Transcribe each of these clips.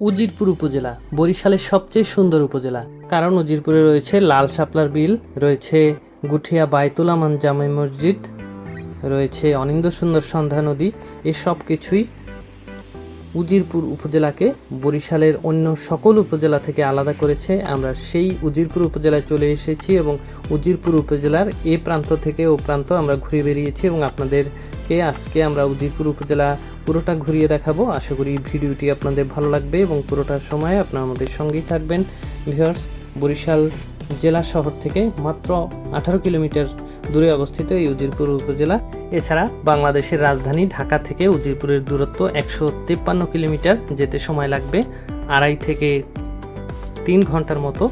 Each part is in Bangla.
উজিরপুর উপজেলা, বরিশালের সবচেয়ে সুন্দর উপজেলা। কারণ উজিরপুরে রয়েছে লাল শাপলার বিল, রয়েছে গুঠিয়া বাইতুল আমান জামে মসজিদ, রয়েছে অনিন্দ সুন্দর সন্ধ্যা নদী এসব কিছুই উজিরপুর উপজেলাকে বরিশালের অন্য সকল উপজেলা থেকে আলাদা করেছে। আমরা সেই উজিরপুর উপজেলায় চলে এসেছি এবং উজিরপুর উপজেলার এ প্রান্ত থেকে ও প্রান্ত আমরা ঘুরে বেরিয়েছি এবং আপনাদেরকে আজকে আমরা উজিরপুর উপজেলা পুরোটা ঘুরিয়ে দেখাবো। আশা করি ভিডিওটি আপনাদের ভালো লাগবে এবং পুরোটার সময় আপনারা আমাদের সঙ্গেই থাকবেন। ভিউয়ার্স, বরিশাল জেলা শহর থেকে মাত্র আঠারো কিলোমিটার দূরে অবস্থিত এই উজিরপুর উপজেলা। এছাড়া বাংলাদেশের রাজধানী ঢাকা থেকে উজিরপুরের দূরত্ব একশো তিপ্পান্ন কিলোমিটার। যেতে সময় লাগবে আড়াই থেকে তিন ঘণ্টার মতো।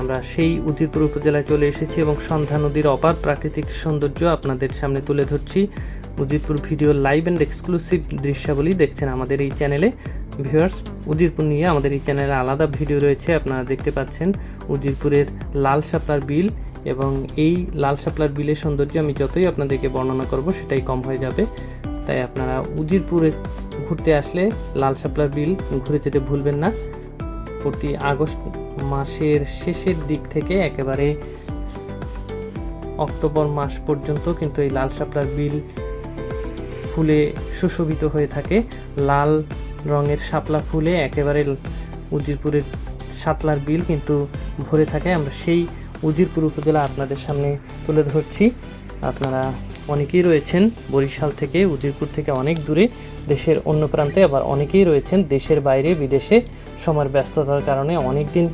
আমরা সেই উজিরপুর উপজেলায় চলে এসেছি এবং সন্ধ্যা নদীর অপার প্রাকৃতিক সৌন্দর্য আপনাদের সামনে তুলে ধরছি। Uzirpur video live and exclusive দৃশ্যাবলী দেখছেন আমাদের এই চ্যানেলে। ভিউয়ার্স, উজিরপুর নিয়ে আমাদের এই চ্যানেলে আলাদা ভিডিও রয়েছে, আপনারা দেখতে পাচ্ছেন। উজিরপুরের লাল শাপলার বিল এবং এই লাল শাপলার বিলের সৌন্দর্য আমি যতই আপনাদেরকে বর্ণনা করব, সেটাই কম হয়ে যাবে। তাই আপনারা উজিরপুরে ঘুরতে আসলে লাল শাপলার বিল ঘুরে যেতে ভুলবেন না। প্রতি আগস্ট মাসের শেষের দিক থেকে একেবারে অক্টোবর মাস পর্যন্ত কিন্তু এই লাল শাপলার বিল ফুলে সুশোভিত হয়ে থাকে। লাল রঙের শাপলা ফুলে একেবারে উজিরপুরের সাতলার বিল কিন্তু ভরে থাকে। আমরা সেই উজিরপুর উপজেলা আপনাদের সামনে তুলে ধরছি। আপনারা অনেকেই রয়েছেন বরিশাল থেকে, উজিরপুর থেকে অনেক দূরে, দেশের অন্য প্রান্তে আবার অনেকেই রয়েছেন দেশের বাইরে, বিদেশে। সময়ের ব্যস্ততার কারণে অনেক দিন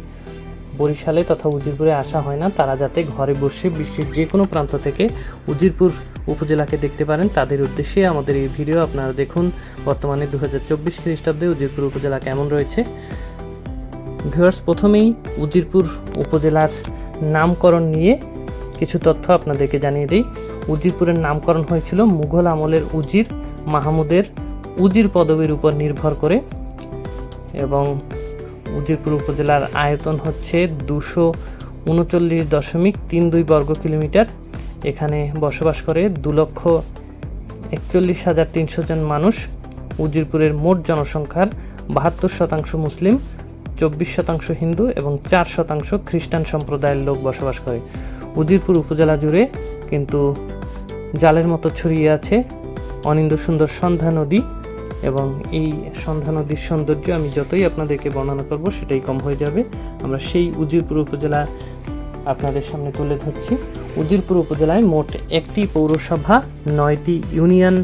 বরিশালে তথা উজিরপুরে আসা হয় না। তারা যাতে ঘরে বসে বিশ্বের যে কোনো প্রান্ত থেকে উজিরপুর উপজেলাকে দেখতে পারেন, তাদের উদ্দেশ্যে আমাদের এই ভিডিও আপনারা দেখুন। বর্তমানে দু হাজার চব্বিশ খ্রিস্টাব্দে উজিরপুর উপজেলা কেমন রয়েছে। ভিউয়ার্স, প্রথমেই উজিরপুর উপজেলার নামকরণ নিয়ে কিছু তথ্য আপনাদেরকে জানিয়ে দিই। উজিরপুরের নামকরণ হয়েছিল মুঘল আমলের উজির, মাহমুদের উজির পদবীর উপর নির্ভর করে এবং উজিরপুর উপজেলার আয়তন হচ্ছে দুশো উনচল্লিশ দশমিক তিন দুই বর্গ কিলোমিটার। এখানে বসবাস করে দু লক্ষ একচল্লিশ হাজার তিনশো জন মানুষ। উজিরপুরের মোট জনসংখ্যার বাহাত্তর শতাংশ মুসলিম। চব্বিশ শতাংশ হিন্দু এবং চার শতাংশ খ্রিস্টান সম্প্রদায়ের লোক বসবাস করে। উদিরপুর উপজেলা জুড়ে কিন্তু জালের মতো ছড়িয়ে আছে অনিন্দ সুন্দর সন্ধ্যা নদী এবং এই সন্ধ্যা নদীর সৌন্দর্য আমি যতই আপনাদেরকে বর্ণনা করব সেটাই কম হয়ে যাবে। আমরা সেই উজিরপুর উপজেলা আপনাদের সামনে তুলে ধরছি। উজিরপুর উপজেলায় মোট একটি পৌরসভা, নয়টি ইউনিয়ন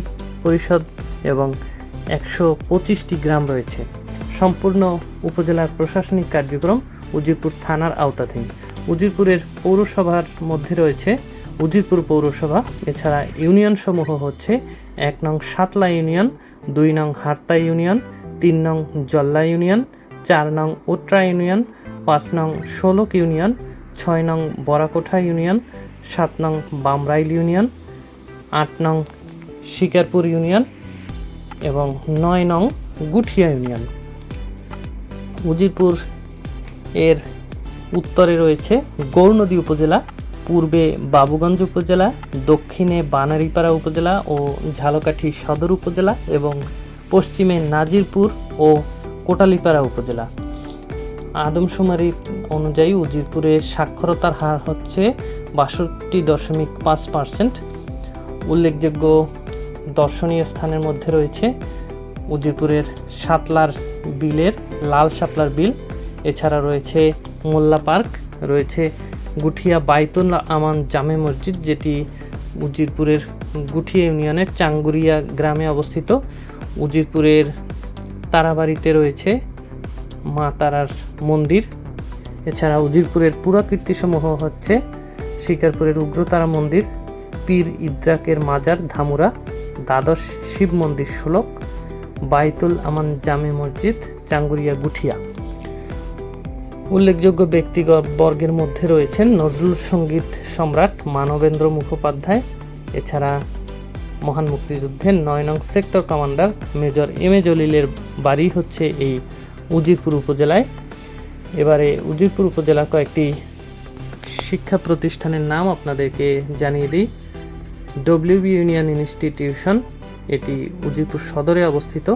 পরিষদ এবং একশো পঁচিশটি গ্রাম রয়েছে। সম্পূর্ণ উপজেলার প্রশাসনিক কার্যক্রম উজিরপুর থানার আওতাধীন। উজিরপুরের পৌরসভার মধ্যে রয়েছে উজিরপুর পৌরসভা। এছাড়া ইউনিয়ন সমূহ হচ্ছে এক নং সাতলা ইউনিয়ন, দুই নং হারতা ইউনিয়ন, তিন নং জল্লা ইউনিয়ন, চার নং উত্রা ইউনিয়ন, পাঁচ নং ষোলক ইউনিয়ন, ছয় নং বরাকোঠা ইউনিয়ন, সাত নং বামরাইল ইউনিয়ন, আট নং শিকারপুর ইউনিয়ন এবং নয় নং গুঠিয়া ইউনিয়ন। উজিরপুর এর উত্তরে রয়েছে গৌরনদী উপজেলা, পূর্বে বাবুগঞ্জ উপজেলা, দক্ষিণে বানারীপাড়া উপজেলা ও ঝালকাঠি সদর উপজেলা এবং পশ্চিমে নাজিরপুর ও কোটালীপাড়া উপজেলা। আদমশুমারি অনুযায়ী উজিরপুরের সাক্ষরতার হার হচ্ছে বাষট্টি দশমিক পাঁচ পার্সেন্ট। উল্লেখযোগ্য দর্শনীয় স্থানের মধ্যে রয়েছে উজিরপুরের সাতলার বিলের লাল শাপলার বিল। এছাড়া রয়েছে মোল্লা পার্ক, রয়েছে গুঠিয়া বাইতুল আমান জামে মসজিদ, যেটি উজিরপুরের গুঠিয়া ইউনিয়নের চাঙ্গুরিয়া গ্রামে অবস্থিত। উজিরপুরের তারাবাড়িতে রয়েছে মা তারার মন্দির। এছাড়া উজিরপুরের পুরাকীর্তিসমূহ হচ্ছে শিকারপুরের উগ্রতারা মন্দির, পীর ইদ্রাকের মাজার ধামুরা, দ্বাদশ শিব মন্দির ষোলক বাইতুল আমান জামে মসজিদ চাঙ্গুরিয়া গুঠিয়া। উল্লেখযোগ্য ব্যক্তিগত বর্গের মধ্যে রয়েছেন নজরুল সংগীত সম্রাট মানবেন্দ্র মুখোপাধ্যায়। এছাড়া মহান মুক্তিযুদ্ধের নয় নং sector commander major M A জলিলের বাড়ি হচ্ছে এই উজিরপুর উপজেলায়। এবারে উজিরপুর উপজেলার কয়েকটি শিক্ষা প্রতিষ্ঠানের নাম আপনাদেরকে জানিয়ে দিই। ডব্লিউবি ইউনিয়ন ইনস্টিটিউশন এটি উজিরপুর সদরে অবস্থিত।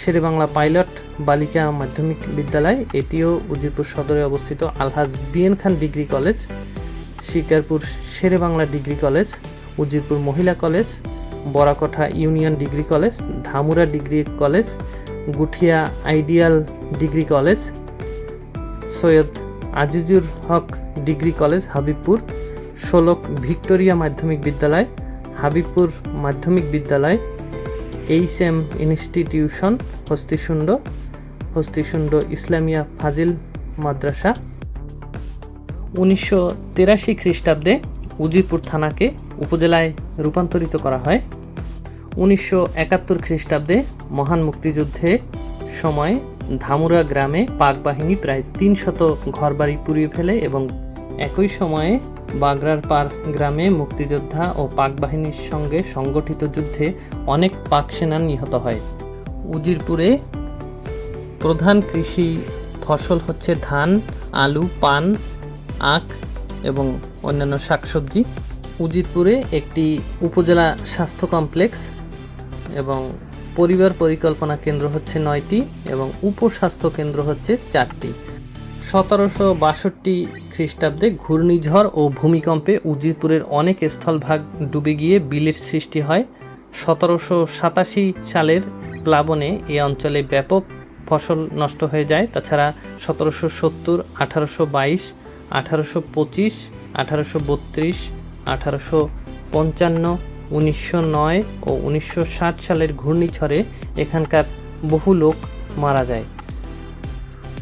শেরেবাংলা পাইলট বালিকা মাধ্যমিক বিদ্যালয়, এটিও উজিরপুর সদরে অবস্থিত। Alhaj BN Khan degree college, Shikarpur Sher-e-Bangla degree college Uzirpur মহিলা college, Barakotha union degree college, Dhamura degree college, Guthia ideal degree college, Syed Azizur Haque degree college Habibpur Sholok Victoria মাধ্যমিক বিদ্যালয় হাবিবপুর মাধ্যমিক বিদ্যালয় H M institution, Hastishunda Hastishunda Islamia ফাজিল মাদ্রাসা। উনিশশো তেরাশি খ্রিস্টাব্দে উজিরপুর থানাকে উপজেলায় রূপান্তরিত করা হয়। উনিশশো একাত্তর খ্রিস্টাব্দে মহান মুক্তিযুদ্ধে সময় ধামুরা গ্রামে পাক বাহিনী প্রায় তিনশত ঘরবাড়ি পুড়িয়ে ফেলে এবং একই সময়ে বাগরার পার গ্রামে মুক্তিযোদ্ধা ও পাক বাহিনীর সঙ্গে সংগঠিত যুদ্ধে অনেক পাক সেনা নিহত হয়। উজিরপুরে প্রধান কৃষি ফসল হচ্ছে ধান, আলু, পান, আখ এবং অন্যান্য শাকসবজি। উজিরপুরে একটি উপজেলা স্বাস্থ্য কমপ্লেক্স এবং পরিবার পরিকল্পনা কেন্দ্র হচ্ছে নয়টি এবং উপস্বাস্থ্য কেন্দ্র হচ্ছে চারটি। সতেরোশো বাষট্টি খ্রিস্টাব্দে ঘূর্ণিঝড় ও ভূমিকম্পে উজিরপুরের অনেক স্থলভাগ ডুবে গিয়ে বিলের সৃষ্টি হয়। সতেরোশো সাতাশি সালের প্লাবনে এই অঞ্চলে ব্যাপক ফসল নষ্ট হয়ে যায়। তাছাড়া সতেরোশো সত্তর, আঠারোশো বাইশ, আঠারোশো পঁচিশ, আঠারোশো বত্রিশ, আঠারোশো পঞ্চান্ন, উনিশশো নয় ও উনিশশো ষাট সালের ঘূর্ণিঝড়ে এখানকার বহু লোক মারা যায়।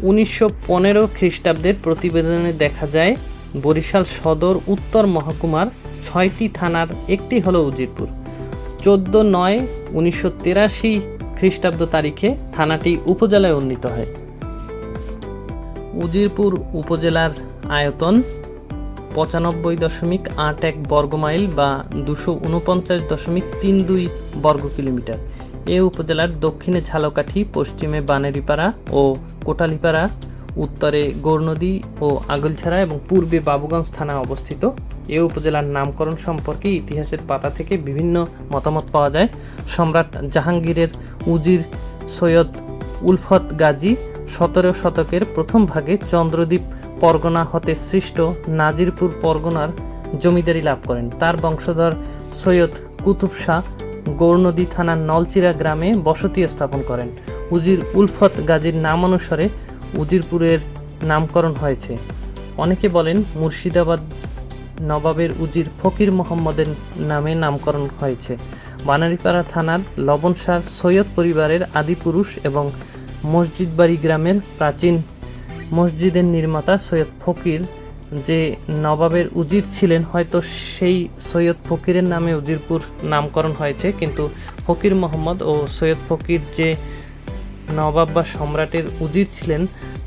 উনিশশো পনেরো খ্রিস্টাব্দের প্রতিবেদনে দেখা যায়, বরিশাল সদর উত্তর মহকুমার ছয়টি থানার একটি হল উজিরপুর। চোদ্দ নয় উনিশশো তেরাশি খ্রিস্টাব্দ তারিখে থানাটি উপজেলায় উন্নীত হয়। উজিরপুর উপজেলার আয়তন পঁচানব্বই দশমিক আট এক বর্গমাইল বা দুশো উনপঞ্চাশ দশমিক তিন দুই বর্গ কিলোমিটার এ উপজেলার দক্ষিণে ঝালকাঠি, পশ্চিমে বানেরিপাড়া ও কোটালীপাড়া, উত্তরে গৌরনদী ও আগলছাড়া এবং পূর্বে বাবুগঞ্জ থানা অবস্থিত। এ উপজেলার নামকরণ সম্পর্কে ইতিহাসের পাতা থেকে বিভিন্ন মতামত পাওয়া যায়। সম্রাট জাহাঙ্গীরের উজির সৈয়দ উলফত গাজী সতেরো শতকের প্রথম ভাগে চন্দ্রদ্বীপ পরগনা হতে সৃষ্ট নাজিরপুর পরগনার জমিদারি লাভ করেন। তার বংশধর সৈয়দ কুতুব শাহ গৌরনদী থানার নলচিরা গ্রামে বসতি স্থাপন করেন। উজির উলফত গাজীর নাম অনুসারে উজিরপুরের নামকরণ হয়েছে। অনেকে বলেন মুর্শিদাবাদ নবাবের উজির ফকির মোহাম্মদের নামে নামকরণ হয়েছে। বানারীপাড়া থানার লবণসার সৈয়দ পরিবারের আদিপুরুষ এবং মসজিদবাড়ি গ্রামের প্রাচীন মসজিদের নির্মাতা সৈয়দ ফকির যে নবাবের উজির ছিলেন, হয়তো সেই সৈয়দ ফকিরের নামে উজিরপুর নামকরণ হয়েছে। কিন্তু ফকির মোহাম্মদ ও সৈয়দ ফকির যে নবাব বা সম্রাটের উজির ছিলেন,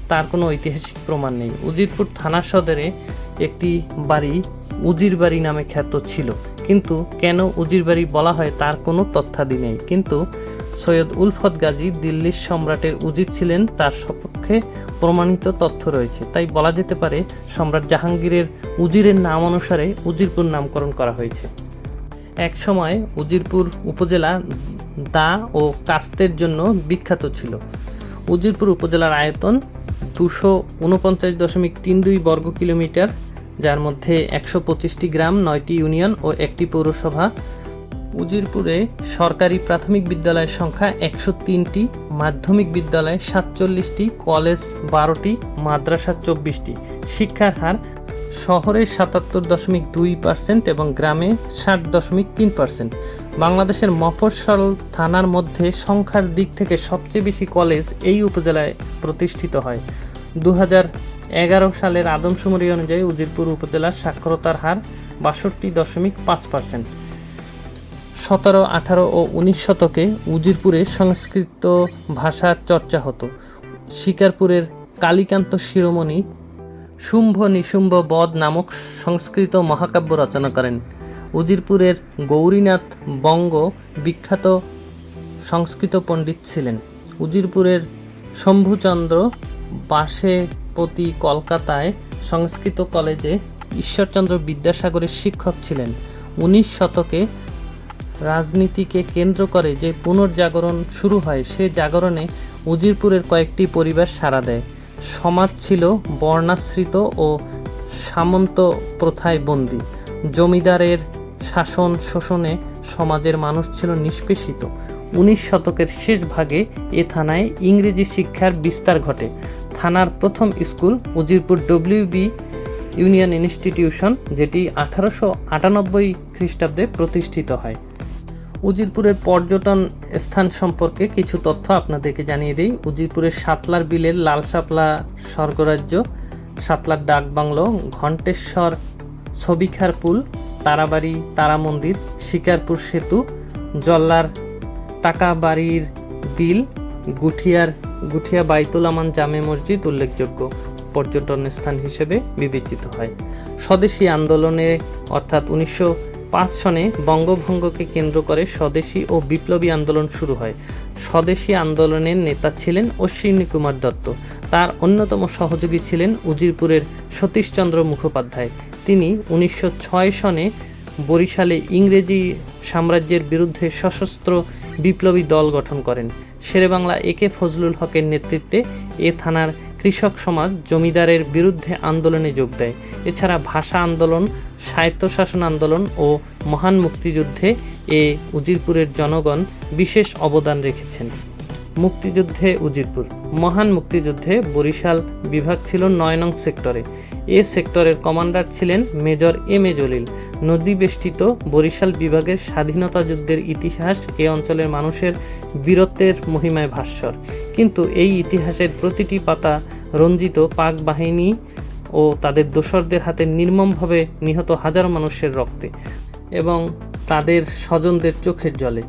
তার কোনো ঐতিহাসিক প্রমাণ নেই। উজিরপুর থানা সদরে একটি বাড়ি উজির বাড়ি নামে খ্যাত ছিল। কিন্তু কেন উজির বাড়ি বলা হয় তার কোনো তথ্যাদি নেই। কিন্তু সৈয়দ উলফত গাজী দিল্লির সম্রাটের উজির ছিলেন, তার সপক্ষে প্রমাণিত তথ্য রয়েছে। তাই বলা যেতে পারে, সম্রাট জাহাঙ্গীরের উজিরের নাম অনুসারে উজিরপুর নামকরণ করা হয়েছে। এক সময় উজিরপুর উপজেলা দা ও কাস্তের জন্য বিখ্যাত ছিল। উজিরপুর উপজেলার আয়তন দুশো উনপঞ্চাশ দশমিক তিন দুই বর্গ কিলোমিটার, যার মধ্যে একশো পঁচিশটি গ্রাম, নয়টি ইউনিয়ন ও একটি পৌরসভা। উজিরপুরে সরকারি প্রাথমিক বিদ্যালয়ের সংখ্যা একশো তিনটি, মাধ্যমিক বিদ্যালয় সাতচল্লিশটি, কলেজ বারোটি, মাদ্রাসা চব্বিশটি। শিক্ষার হার শহরে সাতাত্তর দশমিক দুই পার্সেন্ট এবং গ্রামে ষাট দশমিক তিন পার্সেন্ট। বাংলাদেশের মফস্বল থানার মধ্যে সংখ্যার দিক থেকে সবচেয়ে বেশি কলেজ এই উপজেলায় প্রতিষ্ঠিত হয়। দু এগারো সালের আদমশুমারি অনুযায়ী উজিরপুর উপজেলার সাক্ষরতার হার বাষট্টি দশমিক পাঁচ পার্সেন্ট। সতেরো, আঠারো ও উনিশ শতকে উজিরপুরে সংস্কৃত ভাষার চর্চা হতো। শিকারপুরের কালীকান্ত শিরোমণি শুম্ভ নিশুম্ভ বধ নামক সংস্কৃত মহাকাব্য রচনা করেন। উজিরপুরের গৌরীনাথ বঙ্গ বিখ্যাত সংস্কৃত পণ্ডিত ছিলেন। উজিরপুরের শম্ভুচন্দ্র বাসেপতি কলকাতায় সংস্কৃত কলেজে ঈশ্বরচন্দ্র বিদ্যাসাগরের শিক্ষক ছিলেন। উনিশ শতকে রাজনীতিকে কেন্দ্র করে যে পুনর্জাগরণ শুরু হয়, সে জাগরণে উজিরপুরের কয়েকটি পরিবার সাড়া দেয়। সমাজ ছিল বর্ণাশ্রিত ও সামন্ত প্রথায় বন্দী। জমিদারের শাসন শোষণে সমাজের মানুষ ছিল নিষ্পেষিত। উনিশ শতকের শেষ ভাগে এ থানায় ইংরেজি শিক্ষার বিস্তার ঘটে। থানার প্রথম school Uzirpur WB union institution, যেটি আঠারোশো আটানব্বই খ্রিস্টাব্দে প্রতিষ্ঠিত হয়। উজিরপুরের পর্যটন স্থান সম্পর্কে কিছু তথ্য আপনাদেরকে জানিয়ে দিই। উজিরপুরের সাতলার বিলের লাল শাপলা স্বর্গরাজ্য, সাতলার ডাক বাংলো, ঘণ্টেশ্বর, ছবিখার পুল, তারাবাড়ি তারা মন্দির শিকারপুর সেতু, জল্লার টাকা বাড়ির বিল, গুঠিয়ার, গুঠিয়া বাইতুল আমান জামে মসজিদ উল্লেখযোগ্য। পর্যটন স্থান হিসেবে বিবেচিত হয়। স্বদেশী আন্দোলনে, অর্থাৎ উনিশশো পাঁচ সনে বঙ্গভঙ্গকে কেন্দ্র করে স্বদেশী ও বিপ্লবী আন্দোলন শুরু হয়। স্বদেশী আন্দোলনের নেতা ছিলেন অশ্বিনী কুমার দত্ত। তার অন্যতম সহযোগী ছিলেন উজিরপুরের সতীশচন্দ্র মুখোপাধ্যায়। তিনি উনিশশো ছয় সনে বরিশালে ইংরেজি সাম্রাজ্যের বিরুদ্ধে সশস্ত্র বিপ্লবী দল গঠন করেন। শেরেবাংলা এ কে ফজলুল হকের নেতৃত্বে এ থানার কৃষক সমাজ জমিদারের বিরুদ্ধে আন্দোলনে যোগ দেয়। এছাড়া ভাষা আন্দোলন, স্বায়ত্তশাসন আন্দোলন ও মহান মুক্তিযুদ্ধে এ উজিরপুরের জনগণ বিশেষ অবদান রেখেছেন। মুক্তিযুদ্ধে উজিরপুর, মহান মুক্তিযুদ্ধে বরিশাল বিভাগ ছিল নয় নং সেক্টরে। এ সেক্টরের কমান্ডার ছিলেন মেজর এম এ জলিল। নদী বেষ্টিত বরিশাল বিভাগের স্বাধীনতা যুদ্ধের ইতিহাস এ অঞ্চলের মানুষের বীরত্বের মহিমায় ভাস্বর কিন্তু এই ইতিহাসের প্রতিটি পাতা রঞ্জিত পাক বাহিনী ও তাদের দোসরদের হাতে নির্মমভাবে নিহত হাজার মানুষের রক্তে এবং তাদের স্বজনদের চোখের জলে।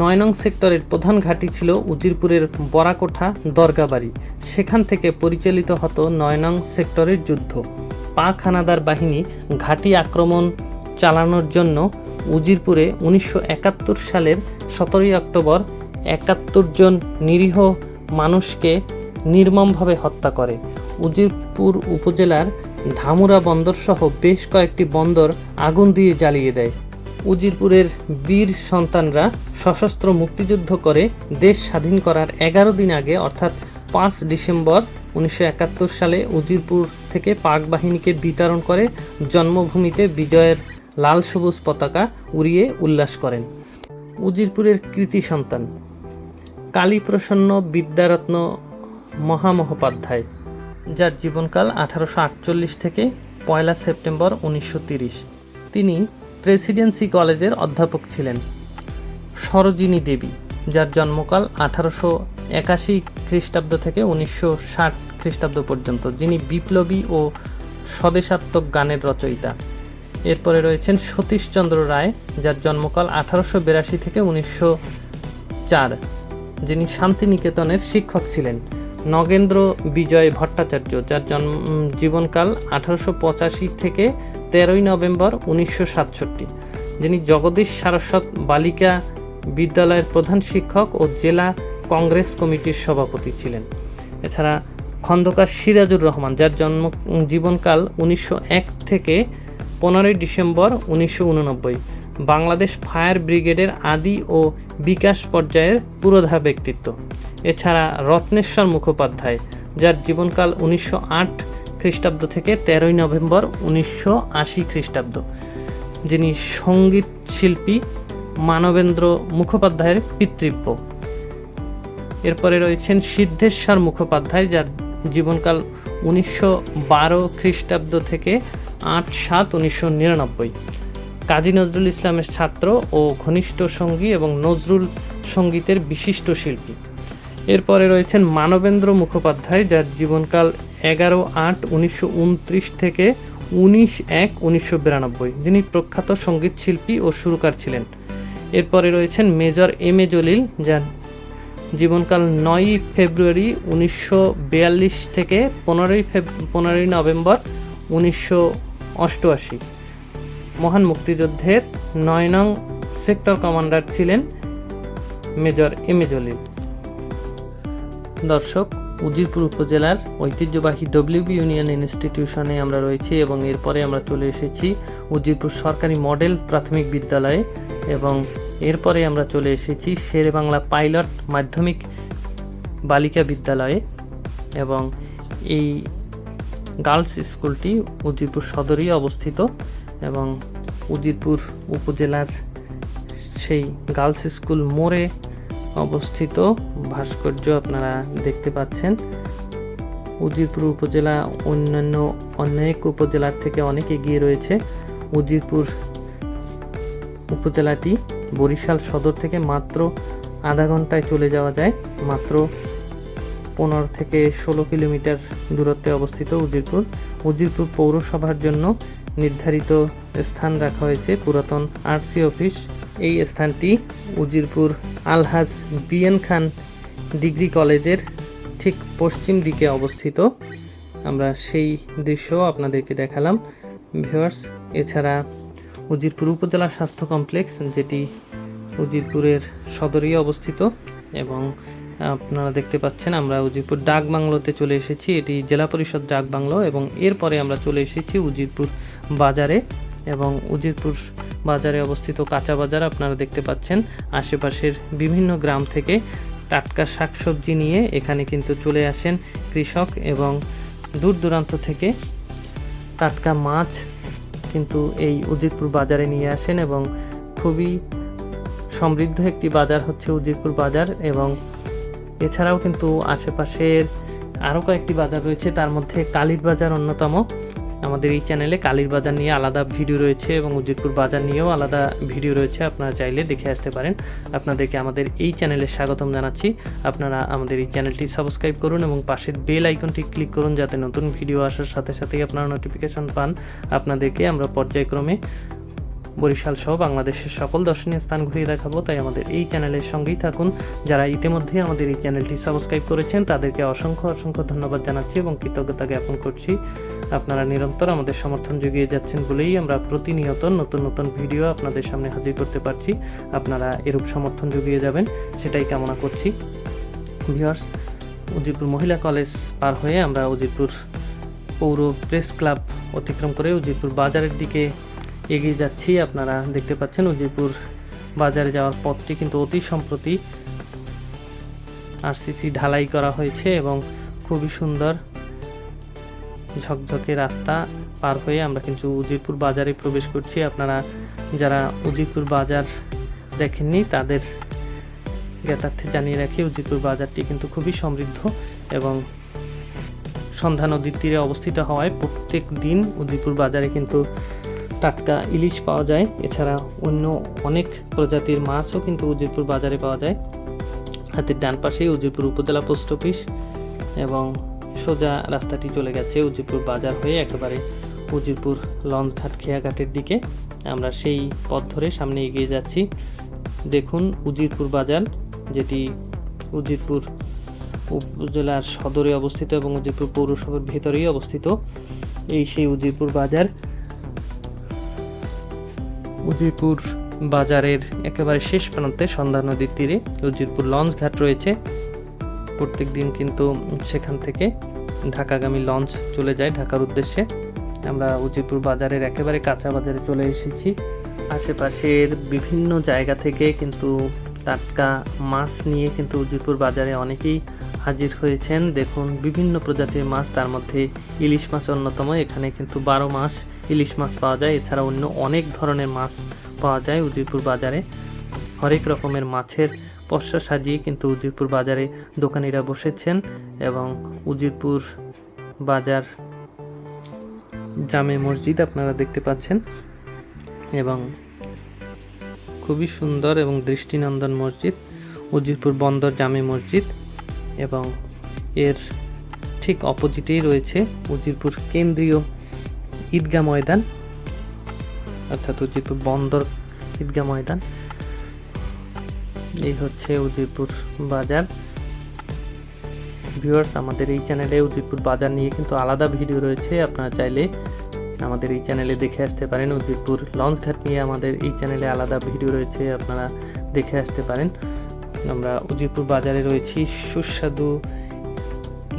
নয় নং সেক্টরের প্রধান ঘাঁটি ছিল উজিরপুরের বরাকোঠা দরগাবাড়ি। সেখান থেকে পরিচালিত হতো নয় নং সেক্টরের যুদ্ধ। পাক হানাদার বাহিনী ঘাঁটি আক্রমণ চালানোর জন্য উজিরপুরে উনিশশো একাত্তর সালের সতেরোই অক্টোবর একাত্তর জন নিরীহ মানুষকে নির্মমভাবে হত্যা করে। উজিরপুর উপজেলার ধামুরা বন্দর সহ বেশ কয়েকটি বন্দর আগুন দিয়ে জ্বালিয়ে দেয়। উজিরপুরের বীর সন্তানরা সশস্ত্র মুক্তিযুদ্ধ করে দেশ স্বাধীন করার এগারো দিন আগে, অর্থাৎ পাঁচ ডিসেম্বর উনিশশো একাত্তর সালে, উজিরপুর থেকে পাক বাহিনীকে বিতরণ করে জন্মভূমিতে বিজয়ের লাল সবুজ পতাকা উড়িয়ে উল্লাস করেন। উজিরপুরের কৃতি সন্তান কালীপ্রসন্ন বিদ্যারত্ন মহামহোপাধ্যায় যার জীবনকাল আঠারোশো আটচল্লিশ থেকে পয়লা সেপ্টেম্বর উনিশশো তিনি প্রেসিডেন্সি কলেজের অধ্যাপক ছিলেন। সরোজিনী দেবী, যার জন্মকাল আঠারোশো একাশি খ্রিস্টাব্দ থেকে উনিশশো ষাট খ্রিস্টাব্দ পর্যন্ত, যিনি বিপ্লবী ও স্বদেশাত্মক গানের রচয়িতা। এরপরে রয়েছেন সতীশচন্দ্র রায়, যার জন্মকাল আঠারোশো বিরাশি থেকে উনিশশো চার, যিনি শান্তিনিকেতনের শিক্ষক ছিলেন। নগেন্দ্র বিজয় ভট্টাচার্য, যার জন্ম জীবনকাল আঠারোশো পঁচাশি থেকে তেরোই নভেম্বর উনিশশো সাতষট্টি। যিনি জগদীশ সারস্বত বালিকা বিদ্যালয়ের প্রধান শিক্ষক ও জেলা কংগ্রেস কমিটির সভাপতি ছিলেন। এছাড়া খন্দকার সিরাজুর রহমান, যার জন্ম জীবনকাল উনিশশো এক থেকে পনেরোই ডিসেম্বর উনিশশো উননব্বই। বাংলাদেশ ফায়ার ব্রিগেডের আদি ও বিকাশ পর্যায়ের পুরোধা ব্যক্তিত্ব এছাড়া রত্নেশ্বর মুখোপাধ্যায়, যার জীবনকাল উনিশশো আট খ্রিস্টাব্দ থেকে তেরোই নভেম্বর উনিশশো আশি খ্রিস্টাব্দ। যিনি সংগীত শিল্পী মানবেন্দ্র মুখোপাধ্যায়ের পিতৃব্য। এরপরে রয়েছেন সিদ্ধেশ্বর মুখোপাধ্যায়, যার জীবনকাল উনিশশো বারো খ্রিস্টাব্দ থেকে আট সাত উনিশশো নিরানব্বই। কাজী নজরুল ইসলামের ছাত্র ও ঘনিষ্ঠ সঙ্গী এবং নজরুল সঙ্গীতের বিশিষ্ট শিল্পী। এরপরে রয়েছেন মানবেন্দ্র মুখোপাধ্যায়, যার জীবনকাল এগারো আট উনিশশো থেকে উনিশ এক উনিশশো বিরানব্বই। যিনি প্রখ্যাত সংগীত শিল্পী ও সুরকার ছিলেন। এরপরে রয়েছেন মেজর এম এ জলিল, যার জীবনকাল নয়ই ফেব্রুয়ারি উনিশশো বিয়াল্লিশ থেকে পনেরোই ফেব, পনেরোই নভেম্বর উনিশশো অষ্টআশি। মহান মুক্তিযুদ্ধের নয় নং সেক্টর কমান্ডার ছিলেন মেজর এম জলিল। দর্শক, উজিরপুর উপজেলার ঐতিহ্যবাহী ডব্লিউবি ইউনিয়ন ইনস্টিটিউশনে আমরা রয়েছি এবং এরপরে আমরা চলে এসেছি উজিরপুর সরকারি মডেল প্রাথমিক বিদ্যালয়ে এবং এরপরে আমরা চলে এসেছি শেরে বাংলা পাইলট মাধ্যমিক বালিকা বিদ্যালয়ে এবং এই গার্লস স্কুলটি উজিরপুর সদরেই অবস্থিত। এবং উজিরপুর উপজেলার সেই গার্লস স্কুল মোড়ে অবস্থিত ভাস্কর্য আপনারা দেখতে পাচ্ছেন। উজিরপুর উপজেলা অন্যান্য অনেক উপজেলার থেকে অনেক এগিয়ে রয়েছে। উজিরপুর উপজেলাটি বরিশাল সদর থেকে মাত্র আধা ঘন্টায় চলে যাওয়া যায়। মাত্র পনেরো থেকে ষোলো কিলোমিটার দূরত্বে অবস্থিত উজিরপুর উজিরপুর পৌরসভার জন্য নির্ধারিত স্থান রাখা হয়েছে, পুরাতন আরসি অফিস। এই স্থানটি উজিরপুর আলহাজ বিএন খান ডিগ্রি কলেজের ঠিক পশ্চিম দিকে অবস্থিত। আমরা সেই দৃশ্য আপনাদেরকে দেখালাম। ভিউয়ার্স, এছাড়া উজিরপুর উপজেলা স্বাস্থ্য কমপ্লেক্স, যেটি উজিরপুরের সদরেই অবস্থিত, এবং আপনারা দেখতে পাচ্ছেন, আমরা উজিরপুর ডাক বাংলোতে চলে এসেছি। এটি জেলা পরিষদ ডাক বাংলো এবং এরপরে আমরা চলে এসেছি উজিরপুর বাজারে এবং উজিরপুর বাজারে অবস্থিত কাঁচা বাজার, আপনারা দেখতে পাচ্ছেন, আশেপাশের বিভিন্ন গ্রাম থেকে টাটকা শাকসবজি নিয়ে এখানে কিন্তু চলে আসেন কৃষক এবং দূর দূরান্ত থেকে টাটকা মাছ কিন্তু এই উজিরপুর বাজারে নিয়ে আসেন এবং খুবই সমৃদ্ধ একটি বাজার হচ্ছে উজিরপুর বাজার এবং এছাড়াও কিন্তু আশেপাশের আরও কয়েকটি বাজার রয়েছে। তার মধ্যে কালীর বাজার অন্যতম। আমাদের এই চ্যানেলে কালীর বাজার নিয়ে আলাদা ভিডিও রয়েছে এবং উজিরপুর বাজার নিয়েও আলাদা ভিডিও রয়েছে। আপনারা চাইলে দেখে আসতে পারেন। আপনাদেরকে আমাদের এই চ্যানেলে স্বাগতম জানাচ্ছি। আপনারা আমাদের এই চ্যানেলটি সাবস্ক্রাইব করুন এবং পাশের বেল আইকনটি ক্লিক করুন যাতে নতুন ভিডিও আসার সাথে সাথেই আপনারা নোটিফিকেশন পান। আপনাদেরকে আমরা পর্যায়ক্রমে বরিশাল সহ বাংলাদেশের সকল দর্শনীয় স্থান ঘুরিয়ে দেখাবো, তাই আমাদের এই চ্যানেলের সঙ্গেই থাকুন। যারা ইতিমধ্যে আমাদের এই চ্যানেলটি সাবস্ক্রাইব করেছেন, তাদেরকে অসংখ্য অসংখ্য ধন্যবাদ জানাচ্ছি এবং কৃতজ্ঞতা জ্ঞাপন করছি। আপনারা নিরন্তর আমাদের সমর্থন জুগিয়ে যাচ্ছেন বলেই আমরা প্রতিনিয়ত নতুন নতুন ভিডিও আপনাদের সামনে হাজির করতে পারছি। আপনারা এরূপ সমর্থন জুগিয়ে যাবেন, সেটাই কামনা করছি। ভিউয়ার্স, উজিরপুর মহিলা কলেজ পার হয়ে আমরা উজিরপুর পৌর প্রেস ক্লাব অতিক্রম করে উজিরপুর বাজারের দিকে এগিয়ে যাচ্ছি। আপনারা দেখতে পাচ্ছেন উজিরপুর বাজারে যাওয়ার পথটি কিন্তু অতি সম্প্রতি আরসিসি ঢালাই করা হয়েছে এবং খুবই সুন্দর ঝকঝকে রাস্তা পার হয়ে আমরা কিন্তু উজিরপুর বাজারে প্রবেশ করছি। আপনারা যারা উজিরপুর বাজার দেখেননি, তাদের জ্ঞাতার্থে জানিয়ে রাখি, উজিরপুর বাজারটি কিন্তু খুবই সমৃদ্ধ এবং সন্ধ্যা নদীর তীরে অবস্থিত হওয়ায় প্রত্যেক দিন উজিরপুর বাজারে কিন্তু টাটকা ইলিশ পাওয়া যায়। এছাড়া অন্য অনেক প্রজাতির মাছও কিন্তু উজিরপুর বাজারে পাওয়া যায়। হাতের ডান পাশেই উজিরপুর উপজেলা পোস্ট অফিস এবং সোজা রাস্তাটি চলে গেছে উজিরপুর বাজার হয়ে একেবারে উজিরপুর লঞ্চঘাট খেয়াঘাটের দিকে। আমরা সেই পথ ধরে সামনে এগিয়ে যাচ্ছি। দেখুন উজিরপুর বাজার, যেটি উজিরপুর উপজেলার সদরে অবস্থিত এবং উজিরপুর পৌরসভার ভেতরেই অবস্থিত। এই সেই উজিরপুর বাজার। উজিরপুর বাজারের একেবারে শেষ প্রান্তে সন্ধ্যা নদীর তীরে উজিরপুর লঞ্চ ঘাট রয়েছে। প্রত্যেক দিন কিন্তু সেখান থেকে ঢাকাগামী লঞ্চ চলে যায় ঢাকার উদ্দেশ্যে। আমরা উজিরপুর বাজারের একেবারে কাঁচা বাজারে চলে এসেছি। আশেপাশের বিভিন্ন জায়গা থেকে কিন্তু টাটকা মাছ নিয়ে কিন্তু উজিরপুর বাজারে অনেকেই হাজির হয়েছেন। দেখুন, বিভিন্ন প্রজাতির মাছ, তার মধ্যে ইলিশ মাছ অন্যতম। এখানে কিন্তু বারো মাস ইলিশ মাছ পাওয়া যায়। এছাড়া অন্য অনেক ধরনের মাছ পাওয়া যায় উজিরপুর বাজারে। হরেক রকমের মাছের পশা সাজিয়ে কিন্তু উজিরপুর বাজারে দোকানিরা বসেছেন এবং উজিরপুর বাজার জামে মসজিদ আপনারা দেখতে পাচ্ছেন এবং খুবই সুন্দর এবং দৃষ্টিনন্দন মসজিদ উজিরপুর বন্দর জামে মসজিদ এবং এর ঠিক অপোজিটেই রয়েছে উজিরপুর কেন্দ্রীয় ঈদগাহ ময়দান, অর্থাৎ উজিরপুর বন্দর ঈদগাহ ময়দান, এই হচ্ছে উজিরপুর বাজার। ভিউয়ার্স আমাদের এই চ্যানেলে উজিরপুর বাজার নিয়ে কিন্তু আলাদা ভিডিও রয়েছে, আপনারা চাইলে আমাদের এই চ্যানেলে দেখে আসতে পারেন। উজিরপুর লঞ্চ ঘাট নিয়ে আমাদের এই চ্যানেলে আলাদা ভিডিও রয়েছে, আপনারা দেখে আসতে পারেন। আমরা উজিরপুর বাজারে রয়েছি, সুস্বাদু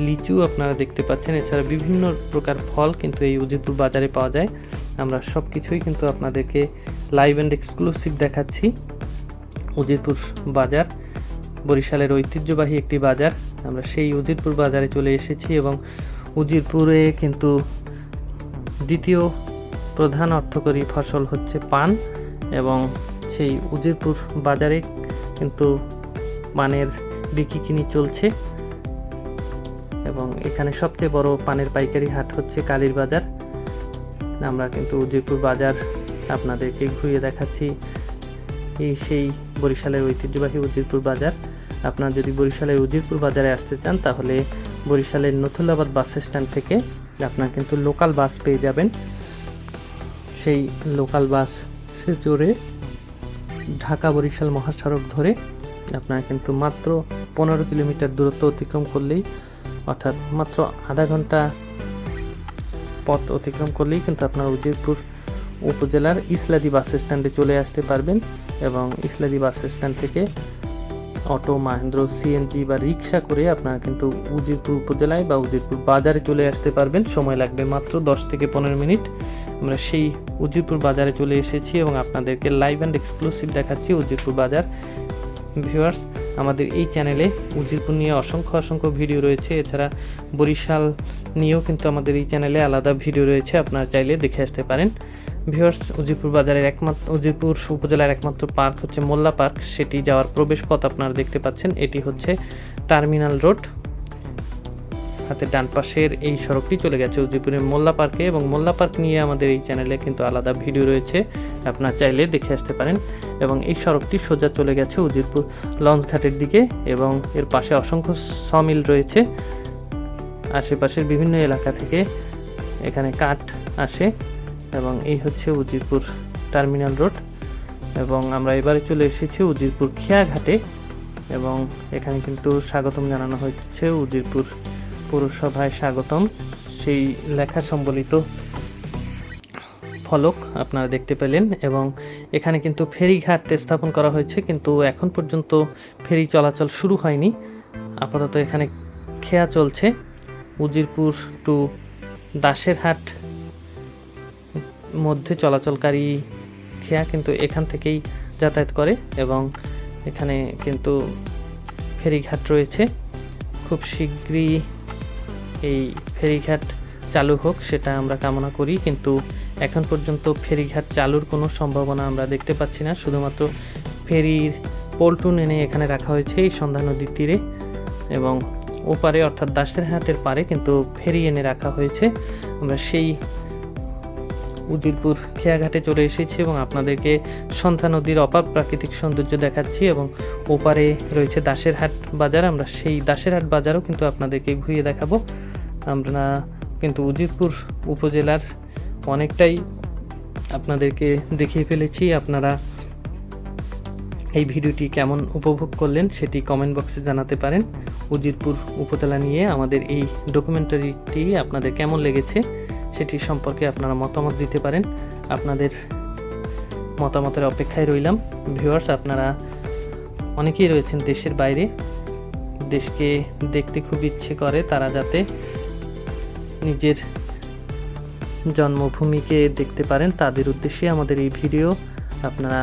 লিচু আপনারা দেখতে পাচ্ছেন। এছাড়া বিভিন্ন প্রকার ফল কিন্তু এই উজিরপুর বাজারে পাওয়া যায়। আমরা সব কিছুই কিন্তু আপনাদেরকে লাইভ অ্যান্ড এক্সক্লুসিভ দেখাচ্ছি। উজিরপুর বাজার, বরিশালের ঐতিহ্যবাহী একটি বাজার। আমরা সেই উজিরপুর বাজারে চলে এসেছি এবং উজিরপুরে কিন্তু দ্বিতীয় প্রধান অর্থকরী ফসল হচ্ছে পান এবং সেই উজিরপুর বাজারে কিন্তু পানের বিক্রি কিনি চলছে। এবং এখানে সবচেয়ে বড় পানের পাইকারি হাট হচ্ছে কালীর বাজার। আমরা কিন্তু উজিরপুর বাজার আপনাদেরকে ঘুরিয়ে দেখাচ্ছি এই সেই বরিশালের ঐতিহ্যবাহী উজিরপুর বাজার। আপনারা যদি বরিশালের উজিরপুর বাজারে আসতে চান, তাহলে বরিশালের নথুল্লাবাদ বাস স্ট্যান্ড থেকে আপনারা কিন্তু লোকাল বাস পেয়ে যাবেন। সেই লোকাল বাস সে চড়ে ঢাকা বরিশাল মহাসড়ক ধরে আপনারা কিন্তু মাত্র পনেরো কিলোমিটার দূরত্ব অতিক্রম করলেই অর্থাৎ মাত্র আধা ঘণ্টা পথ অতিক্রম করলেই কিন্তু আপনার উদয়পুর উপজেলার ইসলাদি বাস স্ট্যান্ডে চলে আসতে পারবেন এবং ইসলাদি বাস স্ট্যান্ড থেকে অটো, মাহেন্দ্র সিএনজি বা রিক্সা করে আপনারা কিন্তু উজিরপুর উপজেলায় বা উজিরপুর বাজারে চলে আসতে পারবেন। সময় লাগবে মাত্র দশ থেকে পনেরো মিনিট। আমরা সেই উজিরপুর বাজারে চলে এসেছি এবং আপনাদেরকে লাইভ অ্যান্ড এক্সক্লুসিভ দেখাচ্ছি উজিরপুর বাজার। ভিউয়ার্স আমাদের এই চ্যানেলে উজিরপুর নিয়ে অসংখ্য অসংখ্য ভিডিও রয়েছে। এছাড়া বরিশাল নিয়েও কিন্তু আমাদের এই চ্যানেলে আলাদা ভিডিও রয়েছে, আপনারা চাইলে দেখে আসতে পারেন। ভিউয়ার্স, উজিরপুর বাজারের একমাত্র উজিরপুর উপজেলার একমাত্র পার্ক হচ্ছে মোল্লা পার্ক। সেটি যাওয়ার প্রবেশ পথ আপনারা দেখতে পাচ্ছেন। এটি হচ্ছে টার্মিনাল রোড। হাতে ডান পাশের এই সড়কটি চলে গেছে উজিরপুরের মোল্লা পার্কে এবং মোল্লা পার্ক নিয়ে আমাদের এই চ্যানেলে কিন্তু আলাদা ভিডিও রয়েছে। আপনারা চাইলে দেখে আসতে পারেন এবং এই সড়কটি সোজা চলে গেছে উজিরপুর লঞ্চ ঘাটের দিকে এবং এর পাশে অসংখ্য সমিল রয়েছে। আশেপাশের বিভিন্ন এলাকা থেকে এখানে কাঠ আসে এবং এই হচ্ছে উজিরপুর টার্মিনাল রোড এবং আমরা এবারে চলে এসেছি উজিরপুর খেয়াঘাটে এবং এখানে কিন্তু স্বাগতম জানানো হচ্ছে উজিরপুর পৌরসভায় স্বাগতম। সেই লেখা সম্বলিত ফলক আপনারা দেখতে পেলেন এবং এখানে কিন্তু ফেরিঘাট স্থাপন করা হয়েছে, কিন্তু এখন পর্যন্ত ফেরি চলাচল শুরু হয়নি। আপাতত এখানে খেয়া চলছে। উজিরপুর টু দাসেরহাট মধ্যে চলাচলকারী খেয়া কিন্তু এখান থেকেই যাতায়াত করে এবং এখানে কিন্তু ফেরিঘাট রয়েছে। খুব শীঘ্রই এই ফেরিঘাট চালু হোক, সেটা আমরা কামনা করি। কিন্তু এখন পর্যন্ত ফেরিঘাট চালুর কোনো সম্ভাবনা আমরা দেখতে পাচ্ছি না। শুধুমাত্র ফেরির পল্টুন এনে এখানে রাখা হয়েছে এই সন্ধ্যা নদীর তীরে এবং ওপারে অর্থাৎ দাসের হাটের পারে কিন্তু ফেরি এনে রাখা হয়েছে। আমরা সেই উজিরপুর খেয়াঘাটে চলে এসেছি এবং আপনাদেরকে সন্ধ্যা নদীর অপার প্রাকৃতিক সৌন্দর্য দেখাচ্ছি এবং ওপারে রয়েছে দাসেরহাট বাজার। আমরা সেই দাসেরহাট বাজারও কিন্তু আপনাদেরকে ঘুরিয়ে দেখাবো। আমরা কিন্তু উজিরপুর উপজেলার অনেকটাই আপনাদেরকে দেখিয়ে ফেলেছি। আপনারা এই ভিডিওটি কেমন উপভোগ করলেন সেটি কমেন্ট বক্সে জানাতে পারেন। উজিরপুর উপজেলা নিয়ে আমাদের এই ডকুমেন্টারিটি আপনাদের কেমন লেগেছে সেটি সম্পর্কে আপনারা মতামত দিতে পারেন। আপনাদের মতামতের অপেক্ষায় রইলাম। ভিউয়ার্স, আপনারা অনেকেই রয়েছেন দেশের বাইরে। দেশকে দেখতে খুব ইচ্ছে করে তারা যাতে নিজের জন্মভূমিকে দেখতে পারেন। তাদের উদ্দেশ্যে আমাদের এই ভিডিও আপনারা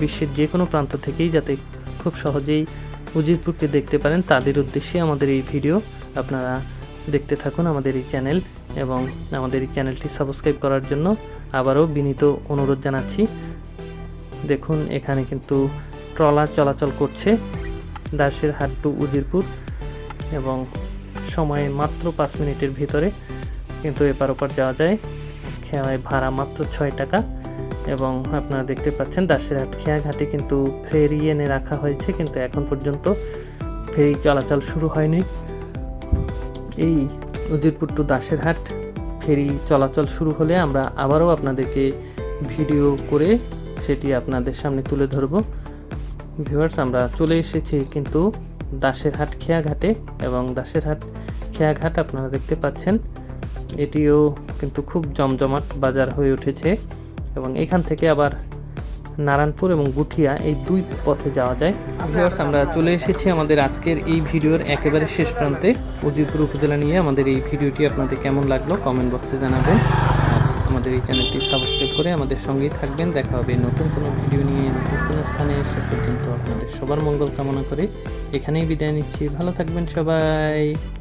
বিশ্বের যে কোনো প্রান্ত থেকেই যাতে খুব সহজেই উজিরপুরকে দেখতে পারেন। তাদের উদ্দেশ্যে আমাদের এই ভিডিও আপনারা দেখতে থাকুন আমাদের এই চ্যানেল এবং আমাদের এই চ্যানেলটি সাবস্ক্রাইব করার জন্য আবারও বিনীত অনুরোধ জানাচ্ছি। দেখুন, এখানে কিন্তু ট্রলার চলাচল করছে দাসের হাট টু উজিরপুর এবং সময় মাত্র পাঁচ মিনিটের ভিতরে কিন্তু এপার ওপার যাওয়া যায়। খেয়ায় ভাড়া মাত্র ছয় টাকা এবং আপনারা দেখতে পাচ্ছেন দাসেরহাট খেয়া ঘাটে কিন্তু ফেরি এনে রাখা হয়েছে, কিন্তু এখন পর্যন্ত ফেরি চলাচল শুরু হয়নি। এই উজিরপুর টু দাসেরহাট ফেরি চলাচল শুরু হলে আমরা আবারও আপনাদেরকে ভিডিও করে সেটি আপনাদের সামনে তুলে ধরব। ভিউয়ার্স আমরা চলে এসেছি কিন্তু দাসেরহাট খেয়াঘাটে এবং দাসেরহাট খেয়াঘাট আপনারা দেখতে পাচ্ছেন। এটিও কিন্তু খুব জমজমাট বাজার হয়ে উঠেছে এবং এখান থেকে আবার নারায়ণপুর এবং গুঠিয়া এই দুই পথে যাওয়া যায়। ভিউয়ার্স আমরা চলে এসেছি আমাদের আজকের এই ভিডিওর একেবারে শেষ প্রান্তে। উজিরপুর উপজেলা নিয়ে আমাদের এই ভিডিওটি আপনাদের কেমন লাগল কমেন্ট বক্সে জানাবেন। আমাদের এই চ্যানেলটি সাবস্ক্রাইব করে আমাদের সঙ্গেই থাকবেন। দেখা হবে নতুন কোনো ভিডিও নিয়ে, নতুন কোনো স্থানে। সে পর্যন্ত আপনাদের সবার মঙ্গল কামনা করে এখানেই বিদায় নিচ্ছি। ভালো থাকবেন সবাই।